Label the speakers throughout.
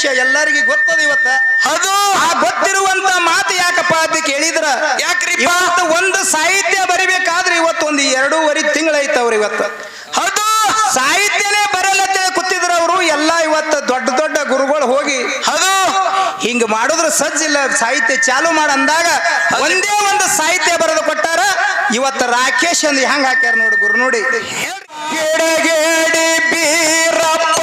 Speaker 1: ರಾಕೇಶ ಎಲ್ಲರಿಗೂ ಗೊತ್ತದ ಇವತ್ತ?
Speaker 2: ಅದು
Speaker 1: ಆ ಗೊತ್ತಿರುವಂತ ಮಾತು ಯಾಕಪ್ಪ ಅಂತ ಕೇಳಿದ್ರ?
Speaker 2: ಯಾಕ್ರಿ
Speaker 1: ಇವತ್ತು ಒಂದು ಸಾಹಿತ್ಯ ಬರಿಬೇಕಾದ್ರೆ ಇವತ್ತು ಒಂದು ಎರಡೂವರೆ ತಿಂಗಳೈತವ್ರ ಇವತ್ತು.
Speaker 2: ಅದು
Speaker 1: ಸಾಹಿತ್ಯನೇ ಬರಲತ್ತೇಳಿ ಕೂತಿದ್ರ ಅವರು ಎಲ್ಲ ಇವತ್ತು ದೊಡ್ಡ ದೊಡ್ಡ ಗುರುಗಳು ಹೋಗಿ
Speaker 2: ಅದು
Speaker 1: ಹಿಂಗ ಮಾಡಿದ್ರೆ ಸಜ್ಜಿಲ್ಲ ಸಾಹಿತ್ಯ ಚಾಲು ಮಾಡ ಅಂದಾಗ ಒಂದೇ ಒಂದು ಸಾಹಿತ್ಯ ಬರೆದು ಕೊಟ್ಟಾರ. ಇವತ್ತು ರಾಕೇಶ್ ಅಂದ್ ಹೆಂಗ್ ಹಾಕ್ಯಾರ ನೋಡಿ ಗುರು ನೋಡಿ. ಬೀರಪ್ಪ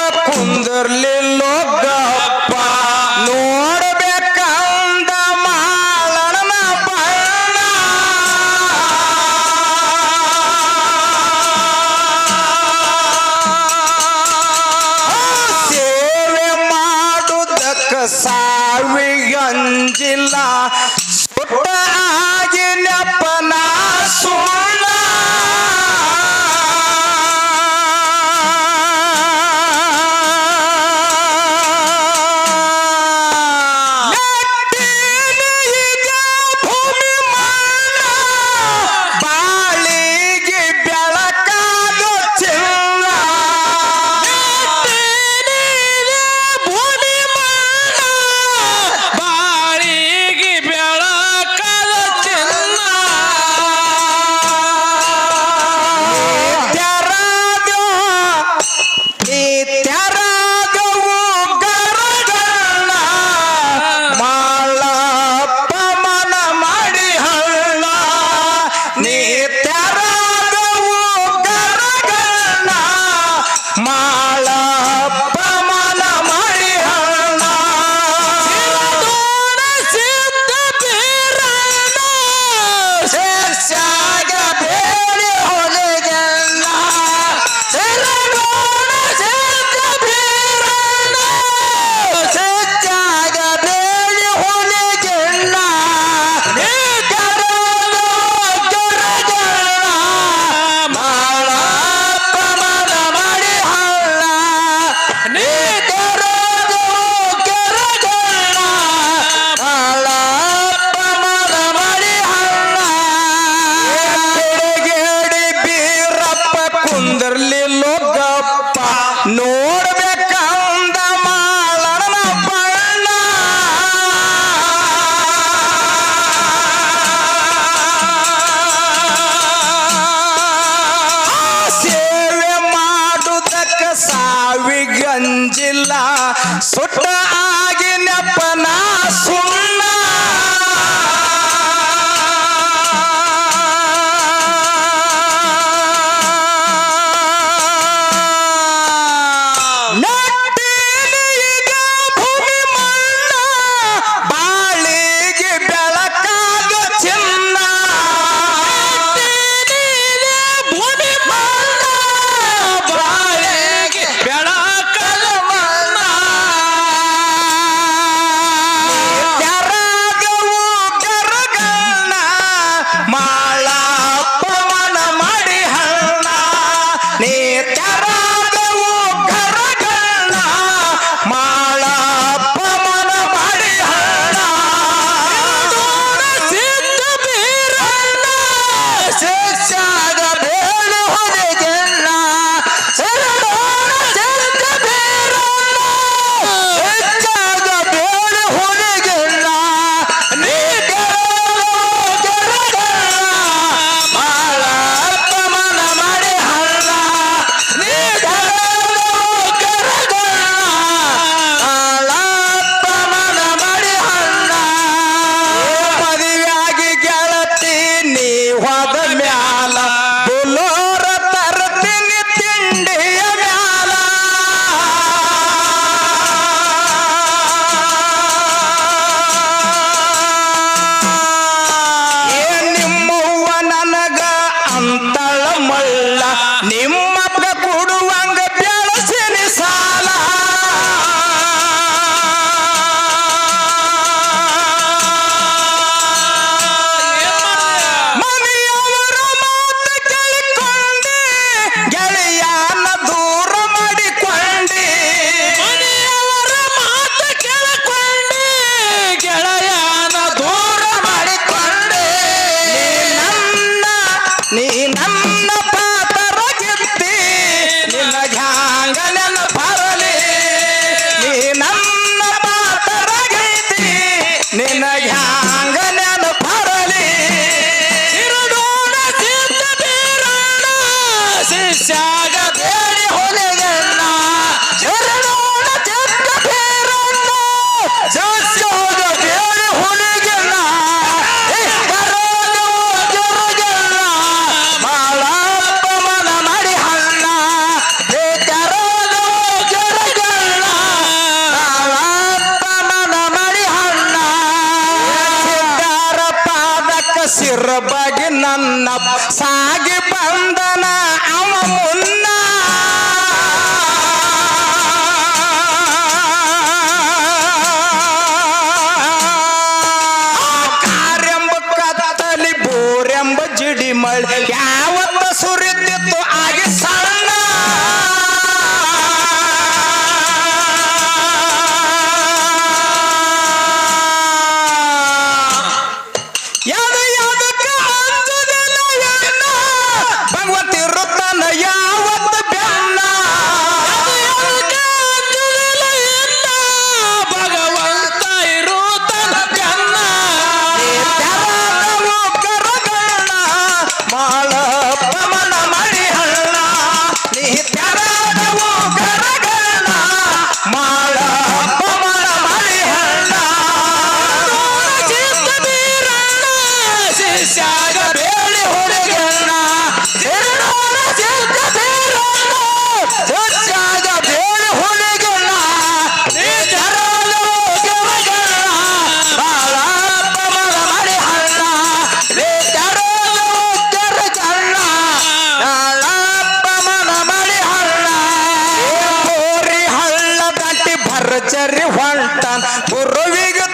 Speaker 1: ಭರ್ಜರಿ ಹೊಂಟ ಗುರುವಿಗೆ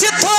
Speaker 1: সিদ্ধ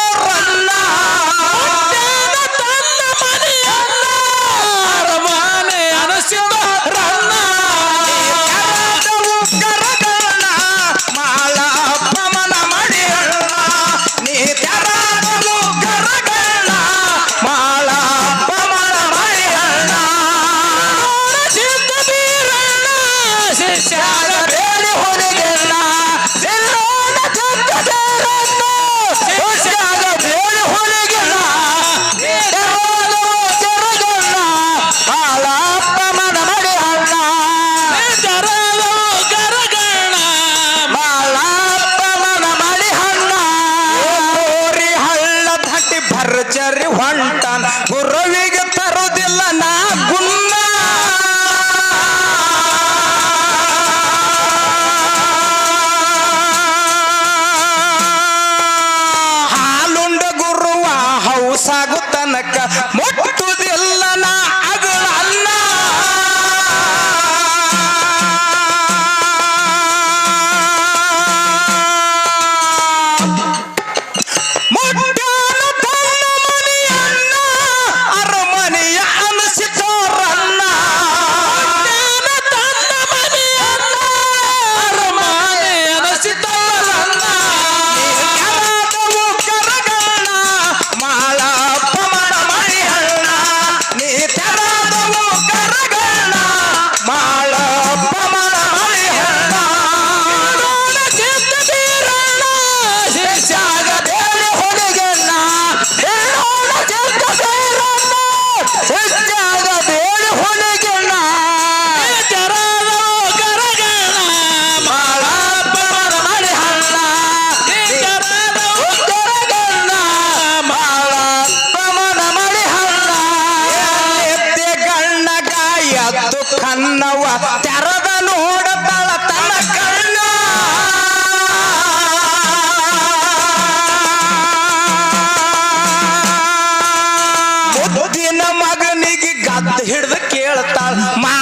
Speaker 1: ಮುದಿನ ಮಗನಿಗೆ ಗದ್ದ ಹಿಡ್ದು ಕೇಳ್ತಾಳ ಮಾ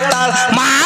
Speaker 1: ಹಿಡಿದು ಕೇಳ್ತಾಳ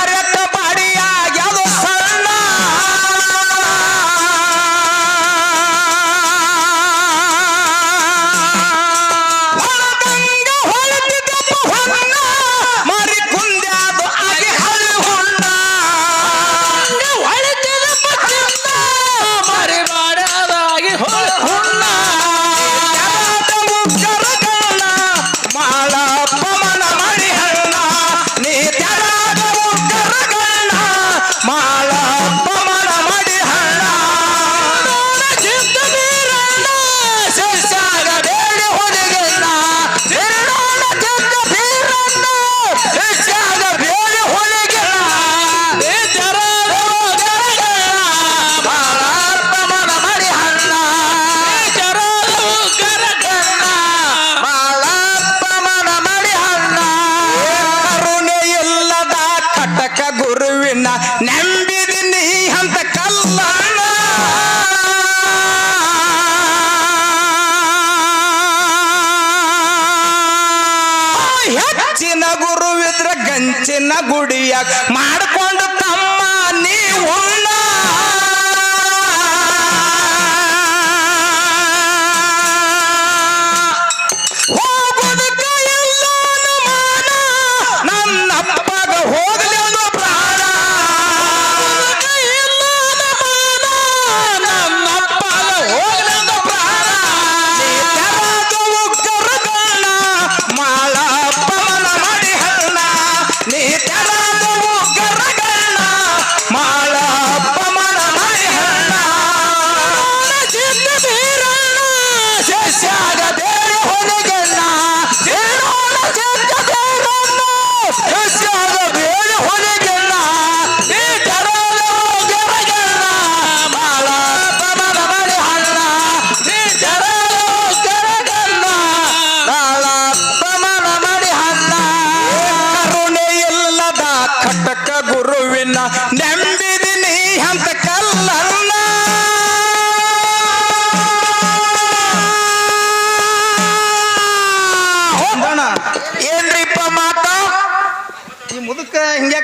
Speaker 1: ಗಂಚಿನ ಗುಡಿಯಾಗ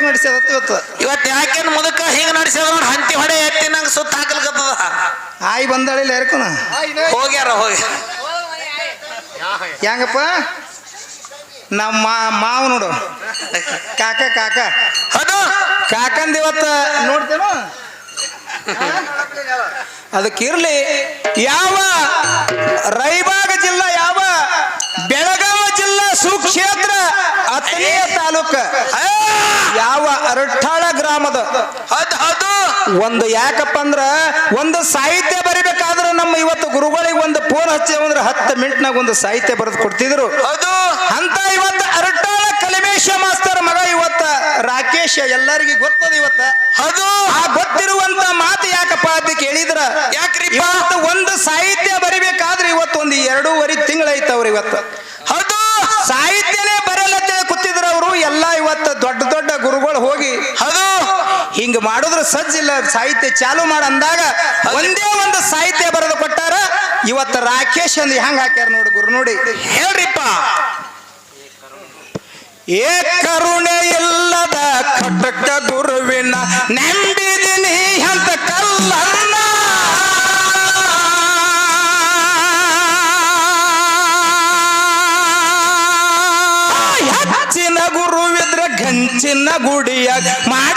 Speaker 1: ನಡೆಸ್ಯದತ್ತ ಇವತ್ತು
Speaker 2: ಇವತ್ತು ಯಾಕೇನು ಮುದಕ ಹಿಂಗ ನಡೆಸಿದ ನೋಡಿ ಹಂತಿ ಹೊಡೆ ಎತ್ತಿ ನಂಗೆ ಸುತ್ತ ಹಾಕಲ್ಕತ್ತದ.
Speaker 1: ಆಯಿ ಬಂದಾಳಿಲ್ಲ ಯಾರಕ್ಕನ
Speaker 2: ಹೋಗ್ಯಾರ ಹೋಗಿ.
Speaker 1: ಹೆಂಗಪ್ಪ ನಮ್ಮ ಮಾವ ನೋಡು. ಕಾಕ ಕಾಕ.
Speaker 2: ಅದು
Speaker 1: ಕಾಕಂದ ಇವತ್ತ ನೋಡ್ತೇನ? ಅದಕ್ಕಿರ್ಲಿ ಯಾವ ರೈಬಾಗ ಜಿಲ್ಲಾ ಯಾವ ಬೆಳಗಾವ ಜಿಲ್ಲಾ ಸುಕ್ಷೇತ್ರ ಹತ್ತನೆಯ ತಾಲೂಕ. ಯಾವ ಅರಠಾಳ ಗ್ರಾಮದ?
Speaker 2: ಹೌದು ಹೌದು.
Speaker 1: ಒಂದು ಯಾಕಪ್ಪ ಅಂದ್ರ ಒಂದು ಸಾಹಿತ್ಯ ಬರಿಬೇಕಾದ್ರೆ ನಮ್ಮ ಇವತ್ತು ಗುರುಗಳಿಗೆ ಒಂದು ಫೋನ್ ಹಚ್ಚೇವಂದ್ರೆ ಹತ್ತು ಮಿನಿಟ್ನಾಗ ಒಂದು ಸಾಹಿತ್ಯ ಬರೆದು ಕೊಡ್ತಿದ್ರು.
Speaker 2: ಅದು
Speaker 1: ಅಂತ ಇವತ್ತು ಅರಟಾಳ ಕಲಿಮೇಶ ಮಾಸ್ತರ್ ಮಗ ಇವತ್ತ ರಾಕೇಶ ಎಲ್ಲರಿಗೂ ಗೊತ್ತದ ಇವತ್ತ?
Speaker 2: ಅದು
Speaker 1: ಆ ಗೊತ್ತಿರುವಂತ ಮಾತು ಯಾಕಪ್ಪ ಅಂತ ಕೇಳಿದ್ರ?
Speaker 2: ಯಾಕ್ರಿ
Speaker 1: ಇವತ್ತು ಒಂದು ಸಾಹಿತ್ಯ ಬರಿಬೇಕಾದ್ರೆ ಇವತ್ತು ಒಂದು ಎರಡೂವರೆ ತಿಂಗಳೈತವ್ರು ಇವತ್ತು
Speaker 2: ಹೌದು
Speaker 1: ಸಾಹಿತ್ಯನೇ ಬರಲತ್ತೆ ಕೂತಿದ್ರ ಅವರು ಎಲ್ಲ ಇವತ್ತು ದೊಡ್ಡ ದೊಡ್ಡ ಗುರುಗಳು ಹೋಗಿ
Speaker 2: ಹೌದು
Speaker 1: ಹಿಂಗ ಮಾಡಿದ್ರೆ ಸಜ್ಜಿಲ್ಲ ಸಾಹಿತ್ಯ ಚಾಲು ಮಾಡ ಅಂದಾಗ ಒಂದೇ ಒಂದು ಸಾಹಿತ್ಯ ಬರೆದು ಕೊಟ್ಟಾರ. ಇವತ್ತು ರಾಕೇಶ್ ಅಂದ್ ಹೆಂಗ್ ಹಾಕ್ಯಾರ ನೋಡಿ ಗುರು, ನೋಡಿ.
Speaker 2: ಹೇಳ್ರಿಪ್ಪ.
Speaker 1: ಏ ಕರುಣೆ ಇಲ್ಲದ ಕಟಕ ಗುರುವಿನ ನಂಬಿದಿನಿ ಅಂತ ಕಲ್ಲಣ್ಣ ಹೆಚ್ಚಿನ ಗುರುವಿದ್ರೆ ಗಂಚಿನ ಗುಡಿಯ ಮಾಡ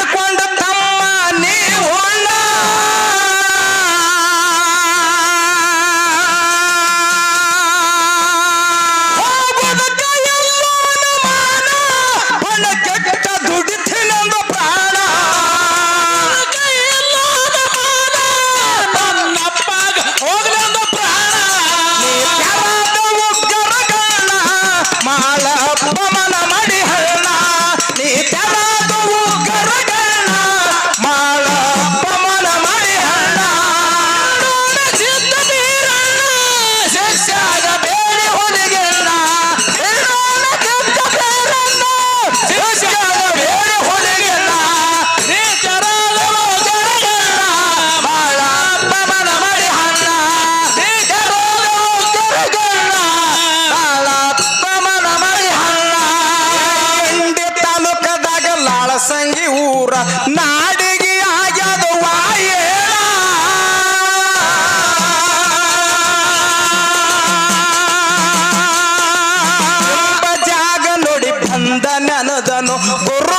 Speaker 1: you ಗುರು